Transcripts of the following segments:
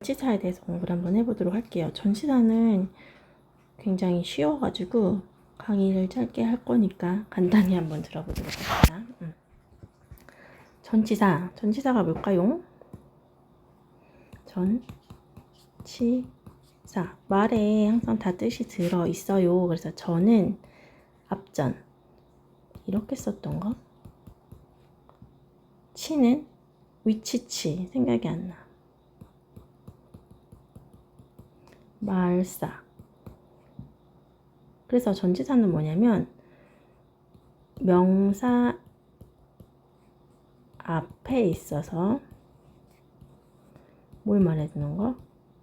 전치사에 대해서 공부를 한번 해보도록 할게요. 전치사는 굉장히 쉬워가지고 강의를 짧게 할 거니까 간단히 한번 들어보도록 합시다. 음. 전치사, 전치사가 뭘까요? 전치사 말에 항상 다 뜻이 들어 있어요. 그래서 저는 앞전 이렇게 썼던 거. 치는 위치치 생각이 안 나. 말사. 그래서 전치사는 뭐냐면 명사 앞에 있어서 뭘 말해주는 거?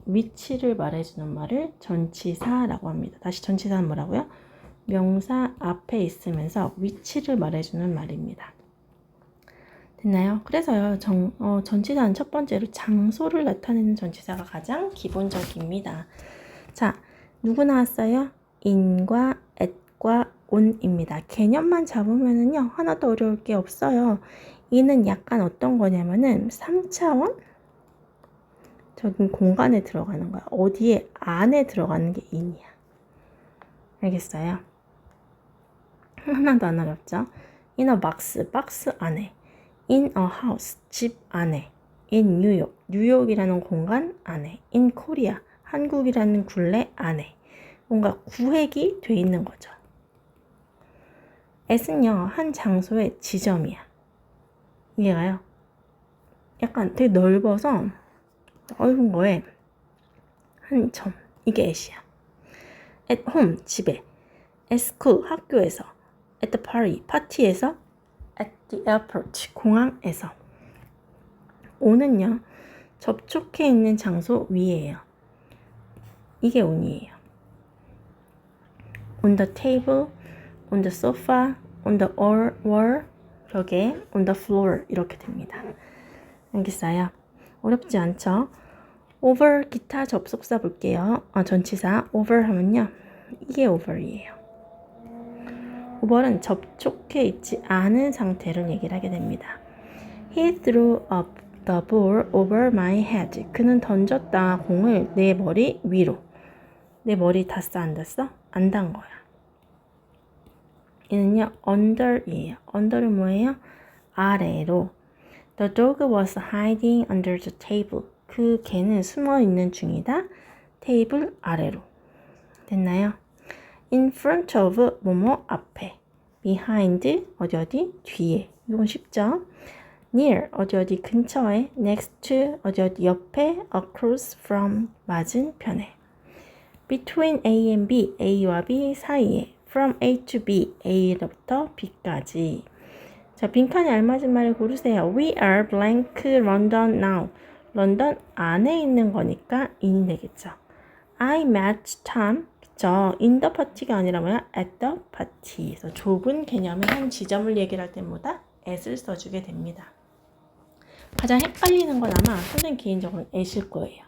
위치를 말해주는 말을 전치사라고 합니다. 다시 전치사는 뭐라고요? 명사 앞에 있으면서 위치를 말해주는 말입니다. 됐나요? 그래서요, 정, 어, 전치사는 첫 번째로 장소를 나타내는 전치사가 가장 기본적입니다. 자, 누구 나왔어요? in과 at과 on입니다. 개념만 잡으면은요, 하나도 어려울 게 없어요. 이는 약간 어떤 거냐면은 3차원? 적인 공간에 들어가는 거야. 어디에 안에 들어가는 게 in이야. 알겠어요? 하나도 안 어렵죠? a box, 박스 안에. In a house, 집 안에. in 뉴욕, 뉴욕이라는 공간 안에. in 코리아, 한국이라는 굴레 안에. 뭔가 구획이 돼 있는 거죠. S는요, 한 장소의 지점이야. 이해가요? 약간 되게 넓어서 넓은 거에 한 점. 이게 S야. At home, 집에. At school, 학교에서. At the party, 파티에서. The airport, 공항에서. O는요, 접촉해 있는 장소 위에요. 이게 on이에요. On the table, on the sofa, on the wall, 벽에, on the floor 이렇게 됩니다. 알겠어요? 어렵지 않죠? over 기타 접속사 볼게요. 아, 전치사 over 하면요. 이게 over이에요. Over는 접촉해 있지 않은 상태를 얘기를 하게 됩니다. He threw up the ball over my head. 그는 던졌다 공을 내 머리 위로. 내 머리 닿았어 안 닿았어? 안 닿은 거야. 얘는요 under이에요. under는 뭐예요? 아래로. The dog was hiding under the table. 그 개는 숨어 있는 중이다. 테이블 아래로. 됐나요? In front of 뭐뭐 앞에. behind 어디 어디 뒤에. 이건 쉽죠? near 어디 어디 근처에. next to 어디 어디 옆에. across from 맞은편에. between A and B A와 B 사이에. from A to B A로부터 B까지. 자, 빈칸에 알맞은 말을 고르세요. We are blank London now. 런던 안에 있는 거니까 in이 되겠죠. I met Tom. 그쵸. in the party가 아니라 뭐야? at the party. 그래서 좁은 개념의 한 지점을 얘기를 할 때마다 at을 써주게 됩니다. 가장 헷갈리는 건 아마 선생님 개인적으로 at일 거예요.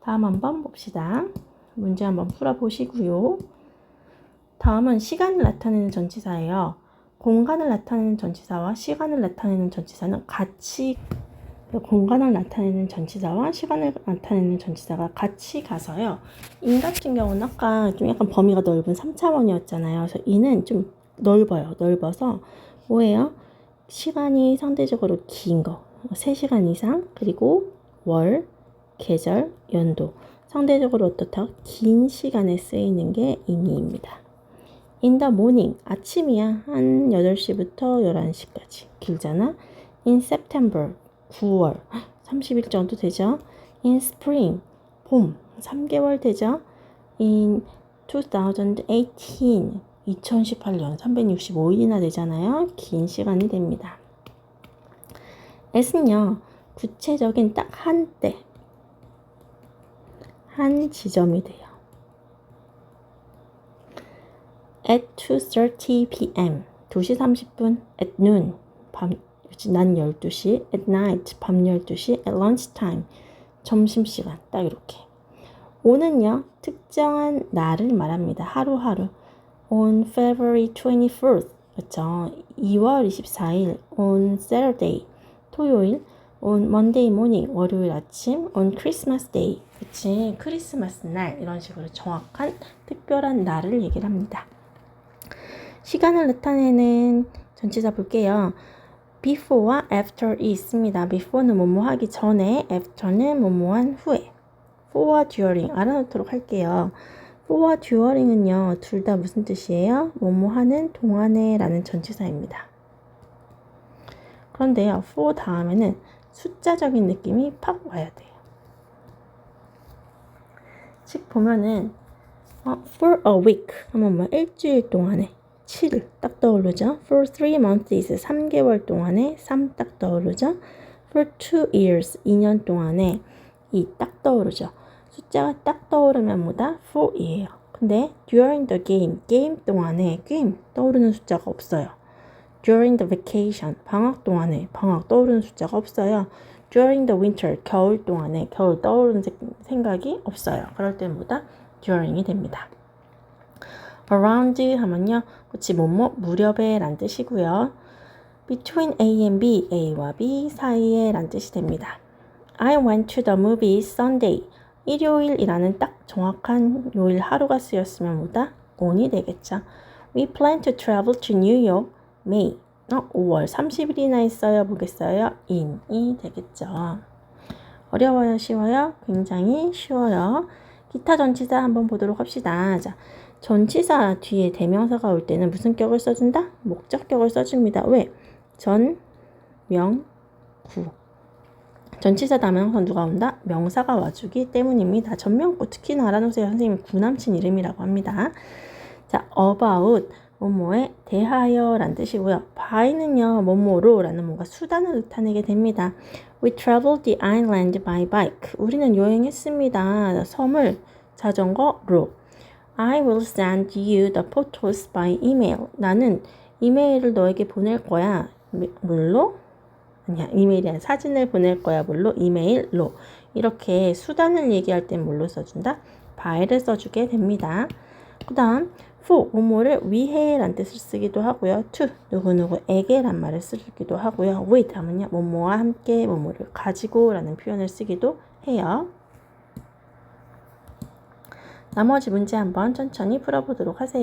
다음 한번 봅시다. 문제 한번 풀어보시고요. 다음은 시간을 나타내는 전치사예요. 공간을 나타내는 전치사와 시간을 나타내는 전치사는 같이 공간을 나타내는 전치사와 시간을 나타내는 전치사가 같이 가서요. 인 같은 경우는 아까 좀 약간 범위가 넓은 3차원이었잖아요. 그래서 이는 좀 넓어요. 넓어서 뭐예요? 시간이 상대적으로 긴 거. 3시간 이상 그리고 월, 계절, 연도. 상대적으로 어떻다? 긴 시간에 쓰이는 게 인이입니다. In the morning, 아침이야. 한 8시부터 11시까지. 길잖아. In September, 9월. 30일 정도 되죠. In spring, 봄. 3개월 되죠. In 2018, 2018년 365일이나 되잖아요. 긴 시간이 됩니다. S는요, 구체적인 딱 한 때, 한 지점이 돼요. at 2.30 p.m. 2시 30분 at noon 밤 난 12시 at night 밤 12시 at lunchtime 점심시간 딱 이렇게 오는요 특정한 날을 말합니다 하루하루 on February 24th 그렇죠 2월 24일 on Saturday 토요일 on Monday morning, 월요일 아침, on Christmas day. 그치, 크리스마스 날 이런 식으로 정확한 특별한 날을 얘기를 합니다. 시간을 나타내는 전치사 볼게요. Before와 after이 있습니다. before는 뭐뭐 하기 전에, after는 뭐뭐 한 후에. for와 during 알아놓도록 할게요. for와 during은요, 둘 다 무슨 뜻이에요? 뭐뭐 하는 동안에 라는 전치사입니다. 그런데요, for 다음에는 숫자적인 느낌이 팍 와야 돼요. 즉 보면은 어, for a week 하면 뭐 일주일 동안에 7 딱 떠오르죠. For three months 3개월 동안에 3 딱 떠오르죠. For two years 2년 동안에 2 딱 떠오르죠. 숫자가 딱 떠오르면 뭐다? for이에요. 근데 during the game 게임 동안에 게임 떠오르는 숫자가 없어요. during the vacation 방학 동안에 방학 떠오르는 숫자가 없어요. during the winter 겨울 동안에 겨울 떠오르는 세- 생각이 없어요. 그럴 땐 뭐다? during이 됩니다. Around 하면요. 그치 뭐뭐 무렵에 란 뜻이고요. between A and B, A와 B 사이에 란 뜻이 됩니다. I went to the movies Sunday. 일요일이라는 딱 정확한 요일 하루가 쓰였으면 뭐다? on이 되겠죠. We plan to travel to New York May. 어, 5월 30일이나 있어요. 보겠어요? in이 되겠죠. 어려워요? 쉬워요? 굉장히 쉬워요. 기타 전치사 한번 보도록 합시다. 자, 전치사 뒤에 대명사가 올 때는 무슨 격을 써준다? 목적격을 써줍니다. 왜? 전, 명, 구. 전치사 다명사 누가 온다? 명사가 와주기 때문입니다. 전명구 특히나 알아놓으세요. 선생님 구남친 이름이라고 합니다. 자, about 뭐뭐에 대하여 란 뜻이고요. by는요, 뭐뭐로 라는 뭔가 수단을 나타내게 됩니다. We traveled the island by bike. 우리는 여행했습니다. 섬을 자전거로. I will send you the photos by email. 나는 이메일을 너에게 보낼 거야. 미- 물로? 아니야, 이메일이 아니라 사진을 보낼 거야. 물로? 이메일로. 이렇게 수단을 얘기할 땐 뭘로 써준다? by를 써주게 됩니다. 그 다음, for, 뭐뭐를 위해 란 뜻을 쓰기도 하고요. to, 누구누구에게 란 말을 쓰기도 하고요. with 하면요, 뭐뭐와 함께 뭐뭐를 가지고 라는 표현을 쓰기도 해요. 나머지 문제 한번 천천히 풀어보도록 하세요.